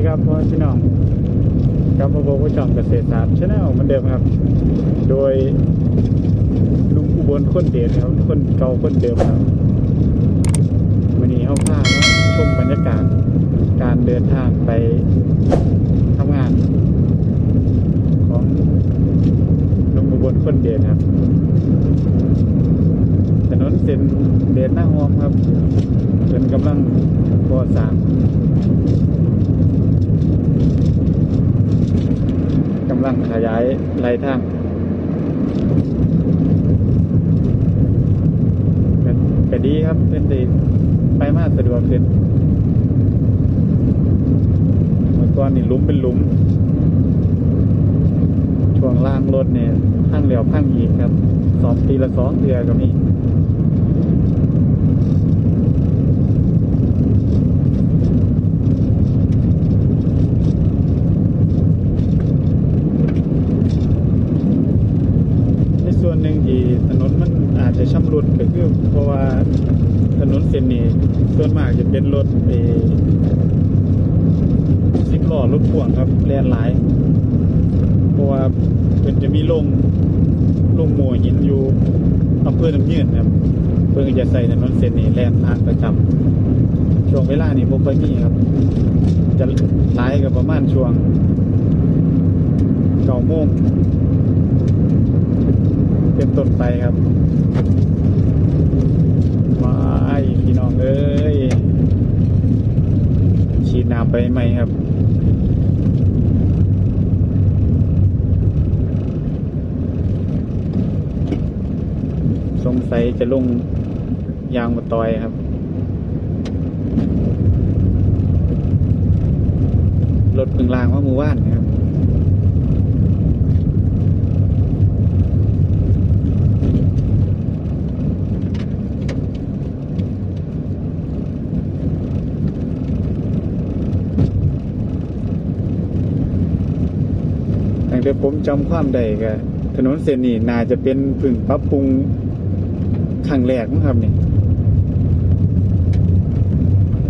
ดีครับพ่อพี่น้องกลับมาพบกับช่องเกษตรศาสตร์ชาแนลเหมือนเดิมครับ โดยลุงอุบลคนเดชครับคนเก่าคนเดิมครับวันนี้เข้าพามาชมบรรยากาศการเดินทางไปทำงาน ของลุงอุบลคนเดชครับ ถนนเส้นเดชหน้าหอมครับเป็นกำลังก่อสร้างำลังขยายไหลทางก็ก็ดีครับเป็นดีไปมากสะดวกขึ้นเมื่อก่อนนี่ลุมเป็นลุมช่วงล่างรถเนี่ยพังเหลียวพังอีกครับสองปีละสองเดือก็มี ในส่วนหนึ่งที่ถนนมันอาจจะชำรุดก็คือเพราะว่าถนนเส้นนี้ส่วนมากจะเป็นรถเอสิบล้อรถพ่วงครับแล่นหลาย เพราะว่าเป็นจะมีลงลงหมัวหินอยู่อำเภอน้ำยืนครับ เพื่อจะใส่ถนนเส้นนี้แล่นทางประจำช่วงเวลานี้บ่ค่อยมีครับ จะหลายกับประมาณช่วงเก้าโมงเป็นต้นไปครับว้าพี่น้องเอ้ยฉีดน้ำไปไหมครับ ส งสัยจะลงยางมาตอยครับ รถพึงรางว่ามือว่านนะครับตั้งแต่ผมจำความได้ก็ถนนเส้นนี้น่าจะเป็นพึ่งปรับปรุง ครั้งแรกมั้งครับเนี่ย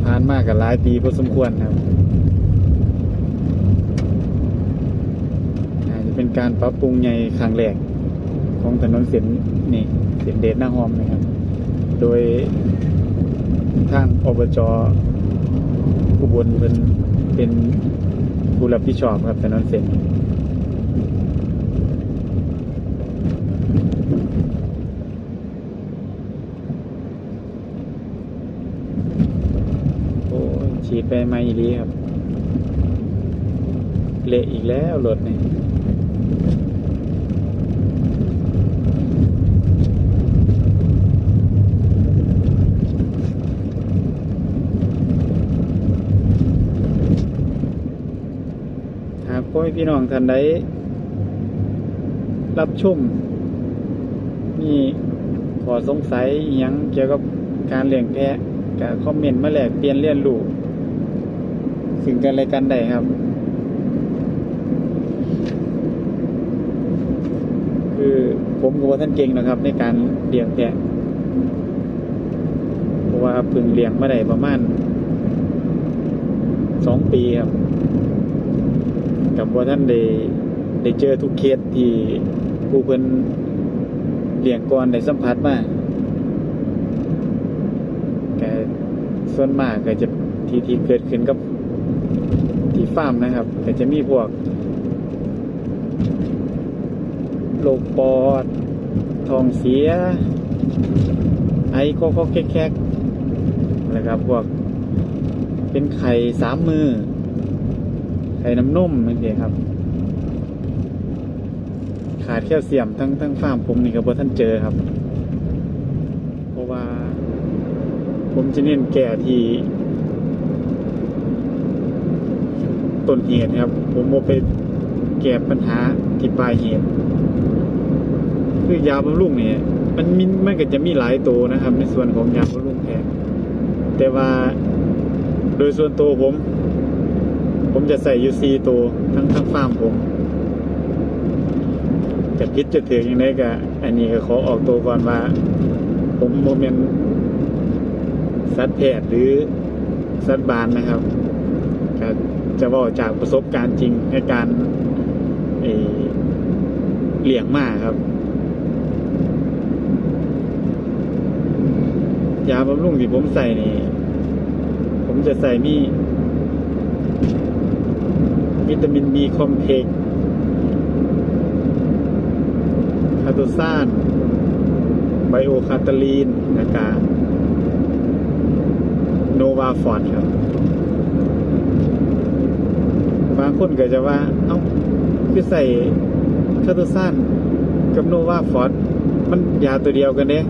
ผ่านมากกับหลายปีพอสมควรครับน่าจะเป็นการปรับปรุงใหญ่ครั้งแรกของถนนเส้นนี่เส้นเดชหน้าหอมนะครับ โดยทางอบจอุบลเป็นเป็นผู้รับผิดชอบครับถนนเส้นนี้ โอ้ ไปไม่อีหลีครับ เละอีกแล้วรถนี่หากพ่อแม่พี่น้องท่านใดรับชมมีขอสงสัยยังเกี่ยวกับการเลี้ยงแพะก็คอมเมนต์มาแลกเปลี่ยนเรียนรู้ สิ่งกันและกันได้ครับ คือผมกับว่าท่านเก่งนะครับ ในการเลี้ยงแพะเพราะว่าพึ่งเลี้ยงมาได้ประมาณสองปีครับ กับว่าท่านได้ได้เจอทุกเคสที่ผู้เพิ่นเลี้ยงก่อนได้สัมผัสมาแต่ส่วนมากก็จะที่ที่เกิดขึ้นกับ ที่ฟาร์มนะครับก็จะมีพวกโรคปอด ทองเสีย ไอโคโคแคกๆนะครับพวกเป็นไข่สามมือ ไข่น้ำนมนั่นเองครับ ขาดแคลเซียมทั้งทั้งฟาร์มผมนี่ก็บ่ท่านเจอครับ เพราะว่า ผมจะเน้นแก่ที่ ต้นเหตุครับ ผมโมไปแก้ปัญหาที่ปลายเหตุคือยาบำรุงเนี่ยมันมีมันก็จะมีหลายตัวนะครับ ในส่วนของยาบำรุงแพะแต่ว่าโดยส่วนตัวผม ผมจะใส่ยูซีตัวทั้งทั้งฟาร์มผมจะพิษจะถือยังไงก็อันนี้ก็ขอออกตัวก่อนว่า ผมโมเมนสัตว์แพทย์หรือสัตว์บานนะครับก็ จะบอกจากประสบการณ์จริงในการเลี้ยงม้าครับ ยาบำรุงที่ผมใส่นี่ ผมจะใส่มีวิตามินบีคอมเพล็กซ์คาโตซานไบโอคาตาลีนนะครับโนวาฟอนครับ บางคนก็จะว่า เอ้าคือใส่คาโตซานกับโนวาฟอนมันยาตัวเดียวกันเด้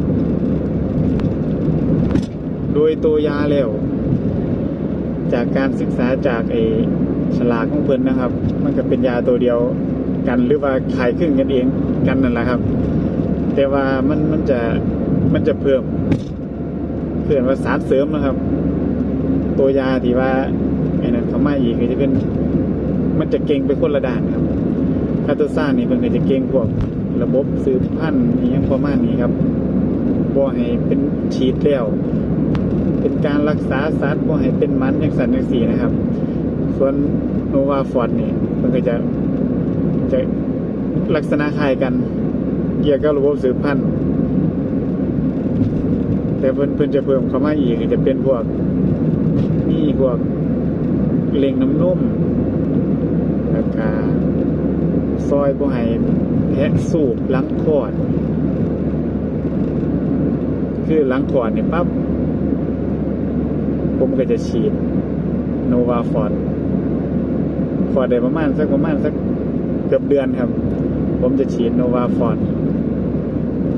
โดยตัวยาแล้ว จากการศึกษาจากไอฉลากของเพิ่นนะครับ มันก็เป็นยาตัวเดียวกันหรือว่าขายครึ่งกันเองกันนั่นแหละครับ แต่ว่ามันมันจะมันจะเพิ่มเพิ่มว่าสารเสริมนะครับ ตัวยาที่ว่า มาอีกก็จะเป็น มันจะเก่งไปคนละด้านครับคาโตซ่านนี่มันก็จะเก่งพวกระบบสืบพันธุ์อหยังประมาณนี้ครับบ่ให้เป็นฉีดแล้วเป็นการรักษาสัตว์บ่ให้เป็นมันอย่างสันอย่างสี่นะครับ ส่วนโนวาฟอร์ดนี่มันก็จะจะลักษณะคล้ายกันเกี่ยวกับระบบสืบพันธุ์แต่เพิ่นเพิ่นจะเพิ่มเข้ามาอีกจะเป็นพวกนี่พวก เล็งน้ำนุ่มแล้วก็ซอยบ่ให้แพะสูบหลังคอด คือหลังคอดเนี่ยปั๊บผมก็จะฉีดโนวาฟอร์ดฟอดได้ประมาณสักประมาณสักเกือบเดือนครับ ผมจะฉีดโนวาฟอร์ด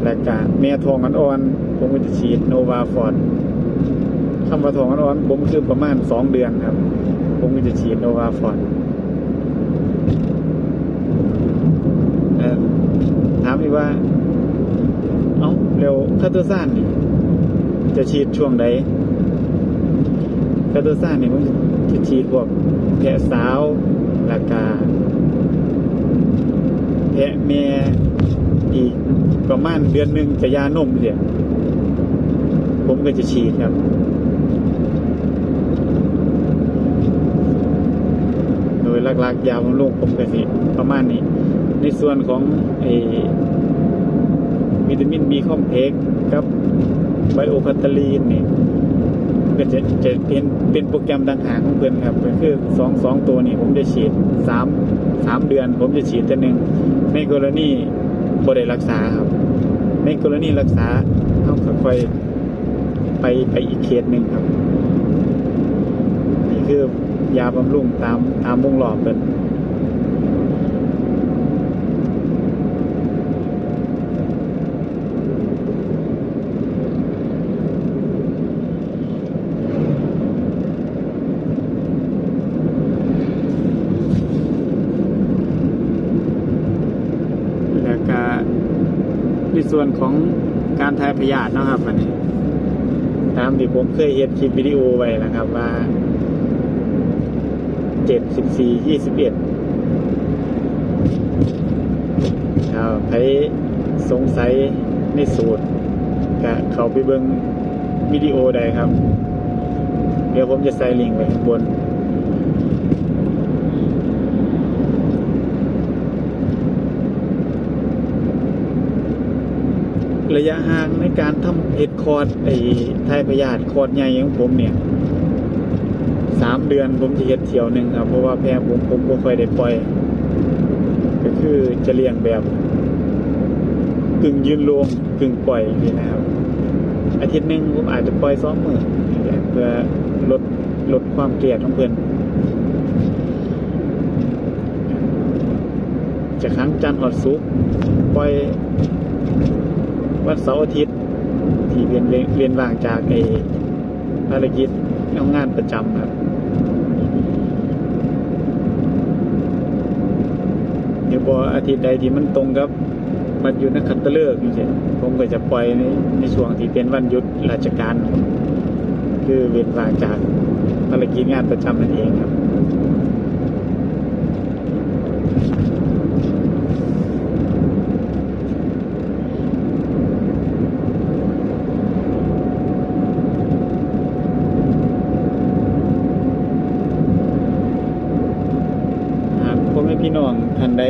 และกาเมียทองอ่อนๆผมก็จะฉีดโนวาฟอร์ดคำว่าทองอ่อนๆผมคือประมาณสองเดือนครับ ผมก็จะฉีดโนวาฟอร์ดเอ่อถามอีกว่า เอ้าเร็วคาตัวซ่านนี่ จะฉีดช่วงใดคาโตซานนี่ผมจะฉีดพวกแพะสาวราคาแพะแม่อีกประมาณเดือนหนึ่งจะยานมเนี่ยผมก็จะฉีดครับ โดย หลักๆ ยาบำรุงผมก็สิประมาณนี้ ในส่วนของไอวิตามินบีคอมเพล็กกับไบโอคาตาลีนนี่ก็จะจะเป็นเป็นโปรแกรมต่างหากของเพื่อนครับ ก็คือสองสองตัวนี้ผมจะฉีดสามสามเดือน ผมจะฉีดตัวหนึ่งในกรณีบ่ได้รักษาครับ ในกรณีรักษาเขาค่อยไปไปอีกเคสหนึ่งครับ คือยาบำรุงตามตามวงรอบเป็นแล้วก็ในส่วนของการทายพยาธินะครับอันนี้ ตามที่ผมเคยเห็นคลิปวิดีโอไว้นะครับว่า จ็ดสิบสี่ยี่สิบเอ็ดถ้าใครสงสัยในสูตรก็เขาไปเบิงวิดีโอใดครับ เดี๋ยวผมจะใส่ลิงก์ไว้ข้างบนระยะห่างในการทำเห็ดคอร์ดไอ้ไทยพยาธิคอร์ดใหญ่ของผมเนี่ย สามเดือนผมจะเห็ดเที่ยวหนึ่งครับ เพราะว่าแพรผมผมก็ค่อยได้ปล่อย ก็คือจะเลี้ยงแบบกึ่งยืนรวมกึ่งปล่อยนี่นะครับ อาทิตย์หนึ่งผมอาจจะปล่อยสองมือนี่แหละเพื่อลดลดความเกลียดของเพื่อนจะครั้งจันทร์หอดซุกปล่อยวันเสาร์อาทิตย์ที่เรียนเรียนเรียนว่างจากไอภารกิจ ทำงานประจำครับเดี๋ยวพออาทิตย์ใดที่มันตรงกับมันอยู่นักขัตฤกษ์นี่สิผมก็จะปล่อยในในช่วงที่เป็นวันหยุดราชการ คือเว้นว่างจากภารกิจงานประจำนั่นเองครับ พี่น้อง ท่านใด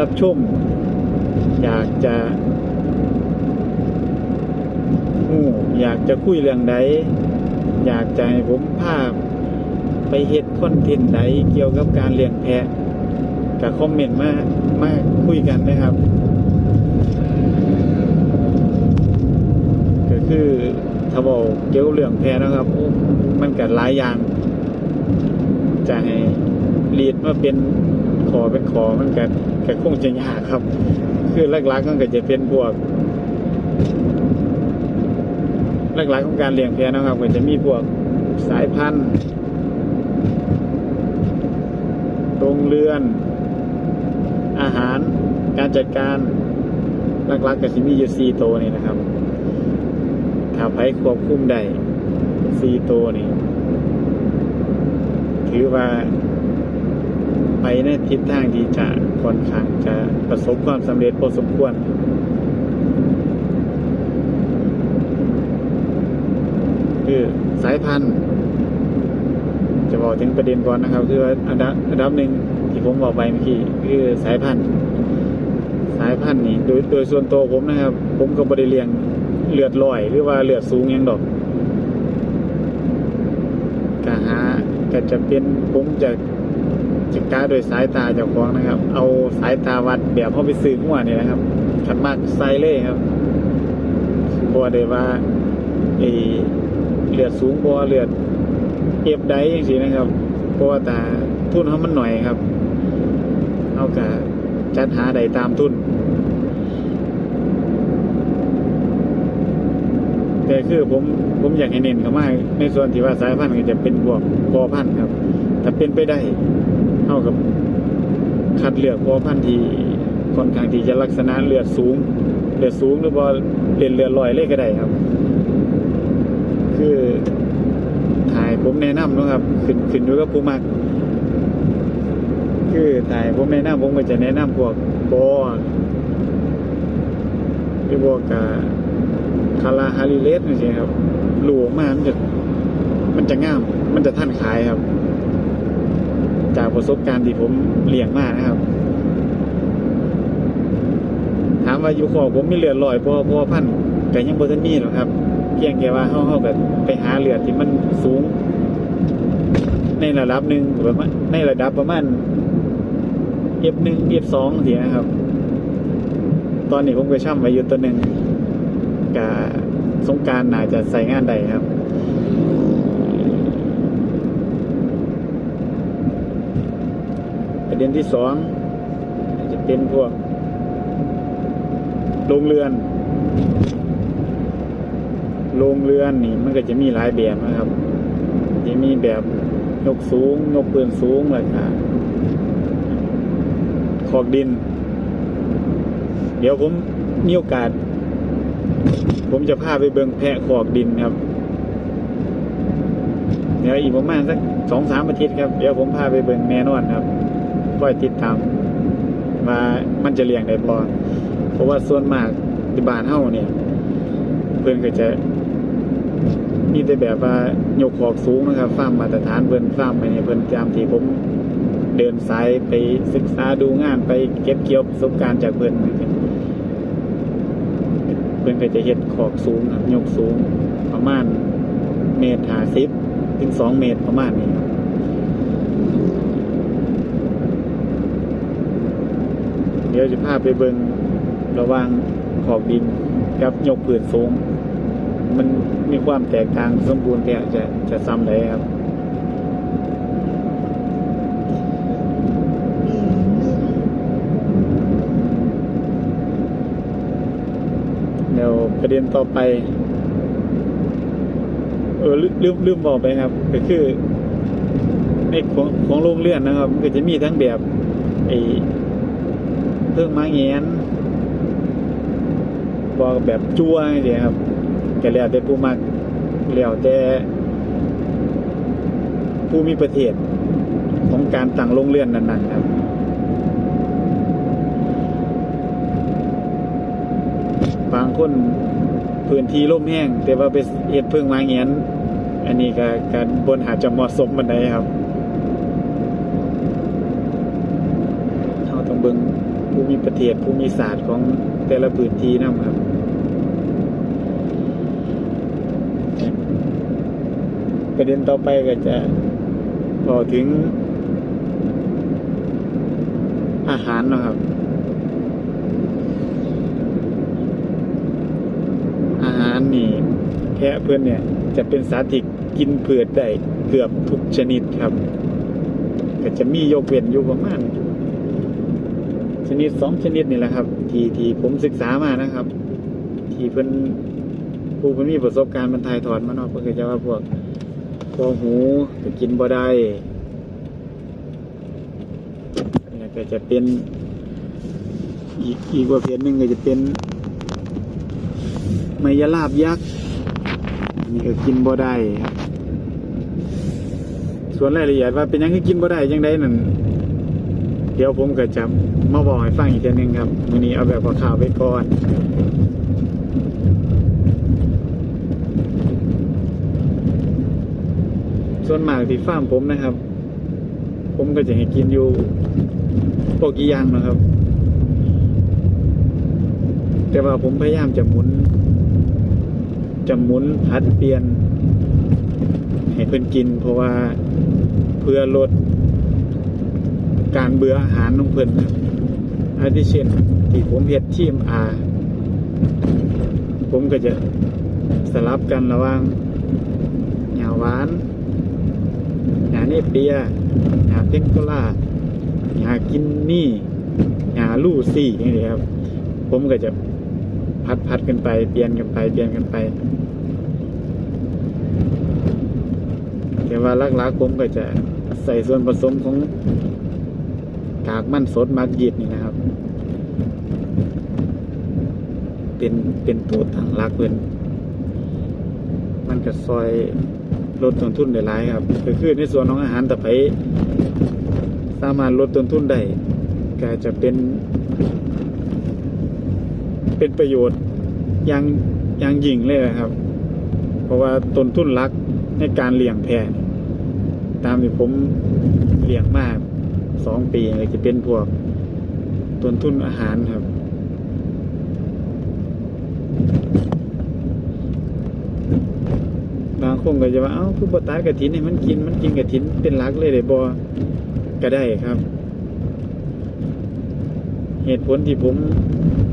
รับชม อยากจะหูอยากจะคุยเรื่องใดอยากจะให้ผมภาพไปเฮ็ดคอนเทนต์ใดเกี่ยวกับการเลี้ยงแพะกับคอมเมนต์มามาคุยกันนะครับก็คือถ้าบอกเกี่ยวกับเรื่องแพะนะครับ มันก็หลายอย่างจะให้รีดมาเป็น ขอเป็นขอมันก็ก็คงจะยากครับ คือหลักๆมันก็จะเป็นพวกหลักๆของการเลี้ยงแพะนะครับก็จะมีพวกสายพันธุ์โรงเรือน อาหาร การจัดการหลักๆก็จะมีอยู่สี่ตัวนี่นะครับ ถ้าไผควบคุมได้สี่ตัวนี่ถือว่า ไปในทิศทางที่จะค่อนข้างจะประสบความสำเร็จพอสมควรคือสายพันธุ์ จะบอกถึงประเด็นก่อนนะครับ คือว่าอันดับอันดับหนึ่งที่ผมบอกไปเมื่อกี้คือสายพันธุ์ สายพันธุ์นี่โดยโดยส่วนตัวผมนะครับ ผมก็บริเลียงเลือดลอย หรือว่าเลือดสูงยังดอกกะหาก็จะเป็นผมจะ จะกาโดยสายตาเจ้าของนะครับ เอาสายตาวัดแบบเขาไปซื้อหัวนี่นะครับขันมากไซเล่ครับเพราะว่าได้ว่าไอเลือดสูงเพราะว่าเลือดเอฟได้ย่างนี้นะครับเพราะว่าตาทุนเขามันหน่อยครับเอากะจัดหาใดตามทุนแต่คือผมผมอยากให้เน้นเข้ามาในส่วนที่ว่าสายพันธุ์ก็จะเป็นพวกพอพันธุ์ครับ ถ้าเป็นไปได้ เท่ากับคัดเลือกพอพันธีค่อนข้างที่จะลักษณะเลือดสูง เลือดสูงหรือว่าเลือดเลือดลอยเลยก็ได้ครับ คือถ่ายผมแนะนำนะครับ ขึ้นขึ้นอยู่กับผู้มัก คือถ่ายผมแนะนำผมก็จะแนะนำพวกบอหรือพวกกาคาราฮาริเลสนี่สิครับหลวงมากมันจะมันจะง่าม มันจะท่านขายครับ ประสบการณ์ที่ผมเลี้ยงมานะครับ ถามว่าอยู่ขอผมมีเลือดลอยพอพอพันแต่ยังบ่ทันมีหรอกครับ เพียงแค่ว่าเฮาเฮาแบบไปหาเลือดที่มันสูง ในระดับหนึ่งประมาณในระดับประมาณ F1 F2 สินะครับ ตอนนี้ผมก็ช่ำไว้อยู่ตัวหนึ่งกับสงการน่าจะใส่งานใดครับ ประ เด็นที่สองจะเป็นพวกโรงเรือนโรงเรือนนี่มันก็จะมีหลายแบบนะครับ จะมีแบบยกสูงยกปืนสูงเลยค่ะขอกดิน เดี๋ยวผมมีโอกาส ผมจะพาไปเบิงแพะขอกดินครับ เดี๋ยวอีกประมาณสักสองสามอาทิตย์ครับ เดี๋ยวผมพาไปเบิงแน่นอนครับ คอยติดตามว่ามันจะเลี้ยงได้พอเพราะว่าส่วนมากที่บ้านเฮาเนี่ย เพื่อนก็จะมีแต่แบบว่ายกขอกสูงนะครับฟาร์มมาตรฐานเพิ่นฟาร์มไปเนี่ยเพิ่นตามที่ผมเดินสายไปศึกษาดูงานไปเก็บเกี่ยวประสบการณ์จากเพิ่นนะเพิ่นก็จะเฮ็ดขอกสูงครับยกสูงประมาณเมตรห้าสิบถึงสองเมตรประมาณนี้ครับ เดี๋ยวจะพาไปเบิงระว่างขอบดินกับยกผืนสูง มันมีความแตกต่างสมบูรณ์แต่จะจะซ้ำเลยครับเดี๋ยวประเด็นต่อไป เออลืมลืมบอกไปครับ ก็คือในของของโรงเรือนนะครับมันก็จะมีทั้งแบบไอ เครื่งม้เงียนบอกแบบจั่วนี่ครับก็แล้วแต่ผู้มักแล้วแต่ผู้มีประเทศของการตั้งโรงเรือนนั้นๆครับบางคนพื้นที่ร่มแห้ง แต่ว่าไปเฮ็ดเพิ่งมาเงียนอันนี้ก็การบนหาจะเหมาะสมบันไดครับบิ่ง ภูมิประเทศภูมิศาสตร์ของแต่ละพื้นที่นํครับประเด็นต่อไปก็จะพอถึง อาหารนะครับ อาหารนี่แพะเพื่อนเนี่ย จะเป็นสาธิตกินเผือดได้เกือบทุกชนิดครับ ก็จะมียกเว้นอยู่ประมาณ ชนิดสองชนิดนี่แหละครับ ที่ที่ผมศึกษามานะครับ ที่เพิ่นผู้เพิ่นมีประสบการณ์มันถ่ายทอดมาเนาะเพิ่นก็จะว่าพวกพวกหูก็กินบ่ได้แล้วก็จะเป็นอีกอีกประเภทหนึ่งก็จะเป็นไมยลาบยักษ์นี่ก็กินบ่ได้ครับส่วนรายละเอียดว่าเป็นยังคือกินบ่ได้ยังไดนั่น เดี๋ยวผมก็จะมาบอกให้ฟังอีกทีหนึงครับมื้อนี้เอาแบบข่าวไว้ก่อนส่วนมากที่ฟาร์มผมนะครับ ผมก็จะให้กินอยู่พวกกี่อย่างนะครับ แต่ว่าผมพยายามจะหมุน จะหมุนพัดเปลี่ยน ให้เพิ่นกิน เพราะว่าเพื่อลด การเบื่ออาหารของเพิ่นครับอาทิเช่นที่ผมเฮ็ดทีมอาผมก็จะสลับกันระหว่างหยาหวานหยาเนเปียหยาเพนโกล่าหยากินนี่หยาลูซี่อย่างนี้ครับ ผมก็จะพัดพัดกันไปเปลี่ยนกันไปเปลี่ยนกันไปแต่ว่าลักๆผมก็จะใส่ส่วนผสมของ กากมันสดมักยีดนี่นะครับ เป็นเป็นตัวต่างลักเพิ่นมันก็ซอยลดต้นทุนได้หลายครับก็คือในส่วนของอาหารตะไคร้สามารถลดต้นทุนได้ก็จะเป็น เป็นประโยชน์อย่างอย่างยิ่งเลยนะครับ เพราะว่าต้นทุนลักในการเลี้ยงแพะตามที่ผมเลี้ยงมาก สองปีเลยจะเป็นพวกต้นทุนอาหารครับ บางคนก็จะว่า เอ้าคือบตัดกระถินให้มันกินมันกินกระถินเป็นหลักเลยเลยบอก็ได้ครับ เหตุผลที่ผม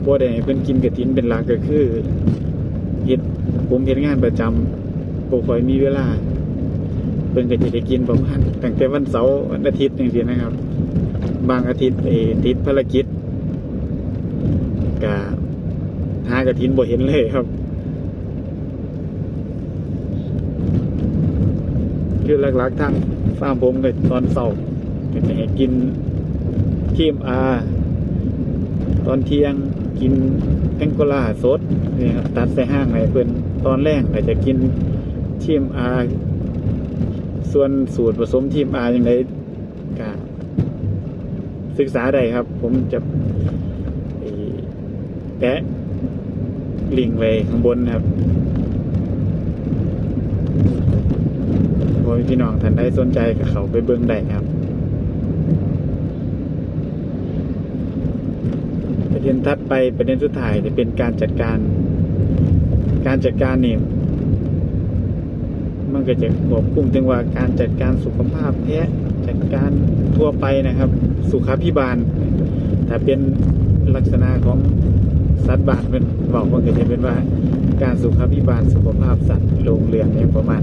บ่ได้ให้เพิ่นกินกระถินเป็นหลักก็คือเฮ็ดผมเฮ็ดงานประจำบ่ค่อยมีเวลาเพิ่นก็จะได้กินประมาณตั้งแต่วันเสาร์วันอาทิตย์จังซี่นะครับ บางอาทิตย์เออติดภารกิจก็หากระถินบ่เห็นเลยครับ คือหลักๆทางฟาร์มผมก็ตอนเสาร์ก็จะให้กินคีมอาตอนเที่ยงกินแองโกลาสดนี่ครับตัดใส่ห้างให้เพื่อนตอนแรกอาจจะกินทีมอาส่วนสูตรผสมทีมอาอย่างไรก็ ศึกษาได้ครับ ผมจะแปะลิงไว้ข้างบนครับพอพี่น้องท่านใดสนใจก็เขาไปเบิ่งได้ครับประเด็นถัดไปประเด็นสุดท้ายจะเป็นการจัดการ การจัดการนี่มันก็จะควบคุมถึงว่าการจัดการสุขภาพแพะ การทั่วไปนะครับ สุขาพิบาลถ้าเป็นลักษณะของสัตว์บาดเป็นบอกว่าก็จะเป็นว่า การสุขาพิบาลสุขภาพสัตว์โรงเรือนเนี่ยประมาณ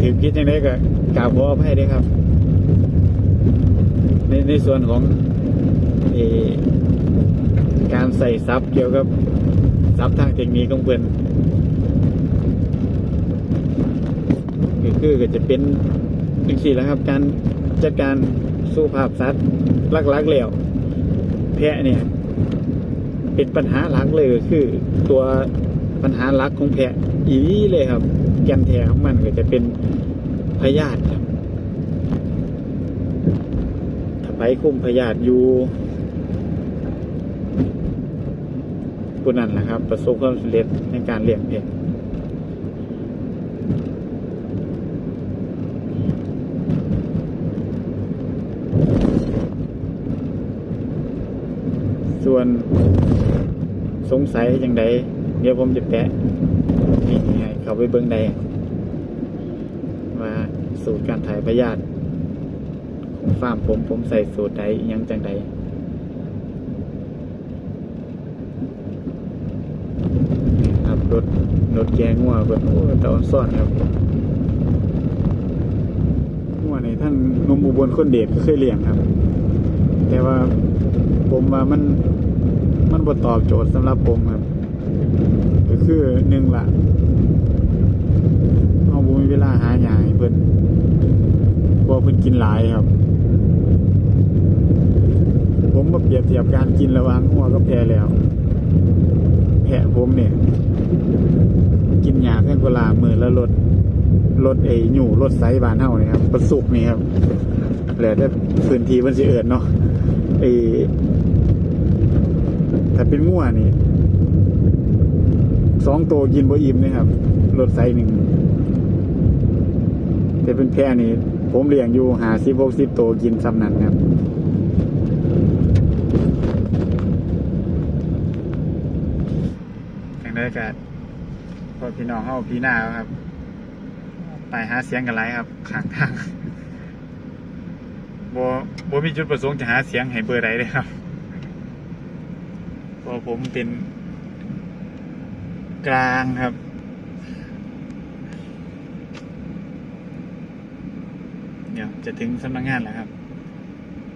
ถือคิดยังไงก็กล่าวขออภัยด้วยครับ ในในส่วนของอการใส่ซับเกี่ยวกับซับทางเทคนิคของเพื่อนคือก็จะเป็น หนึ่งสี่แล้วครับ การจัดการสุขภาพสัตว์ลักๆแล้วแพะเนี่ย เป็นปัญหาหลักเลยคือ ตัวปัญหาหลักของแพะอีเลยครับแกนแท้ของมันก็จะเป็นพยาธิครับถ้าไปคุมพยาธิอยู่ผู้นั้นแหละครับ ประสบความสำเร็จในการเลี้ยงเพช ส่วนสงสัยอย่างใดเดี๋ยวผมจะแปะนี่ไงเขาไปเบิ้งใดว่าสูตรการถ่ายพยาธิของฟาร์มผมผมใส่สูตรใดยังจังใดครับรถรถแกงงัวเบิดโอ้ตะออนซ่อนครับงัวนี่ท่านนมอุบลคนเดชก็เคยเลี้ยงครับ แต่ว่า ผมว่ามันมันบ่ตอบโจทย์สำหรับผมครับ ก็คือหนึ่งละเอาบ่มีเวลาหาหยาให้เพิ่นบ่เพิ่นกินหลายครับ ผมมาเปรียบเทียบการกินระหว่างหัวกับแพะแล้ว แพะผมเนี่ย กินหญ้าเพิ่นกว่าลามือแล้วลดลดไอ้หยู่ลดไซส์บ้านเฮานี่ครับประสุกนี่ครับแล้วแต่พื้นที่มันสิเอิ้นเนาะ ไอ้ถ้าเป็นงัวนี่สองตัวกินบ่อิ่มนะครับรถไซหนึ่งแต่เป็นแพะนี่ ผมเลี้ยงอยู่หาสิบหกสิบตัวกินซ้ำนั้นครับอย่างไรก็พอพี่น้องเข้าพี่หน้าครับไปหาเสียงกันไรครับข้างทางบ่ บ่มีจุดประสงค์จะหาเสียงให้เบอร์ใดเลยครับเพราะผมเป็นกลางครับ เดี๋ยวจะถึงสำนักงานแล้วครับ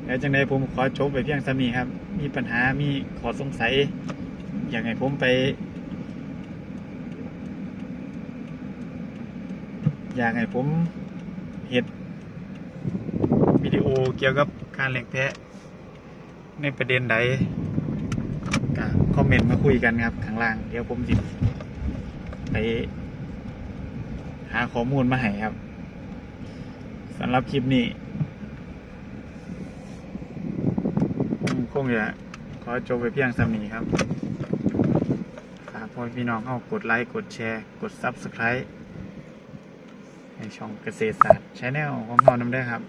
แล้วจังใดผมขอจบไปเพียงสามีครับ มีปัญหามีขอสงสัย อยากให้ผมไป อยากให้ผมเห็ด วิดีโอเกี่ยวกับการเลี้ยงแพะในประเด็นใดก็คอมเมนต์มาคุยกันครับข้างล่าง เดี๋ยวผมจิไปหาข้อมูลมาให้ครับสำหรับคลิปนี้คงจะขอจบไปเพียงสำนี้ครับฝากพ่อพี่น้องเข้ากดไลค์ กดแชร์ กด Subscribe ในช่องเกษตรศาสตร์ชแนลของเรานำได้วัสดีครับ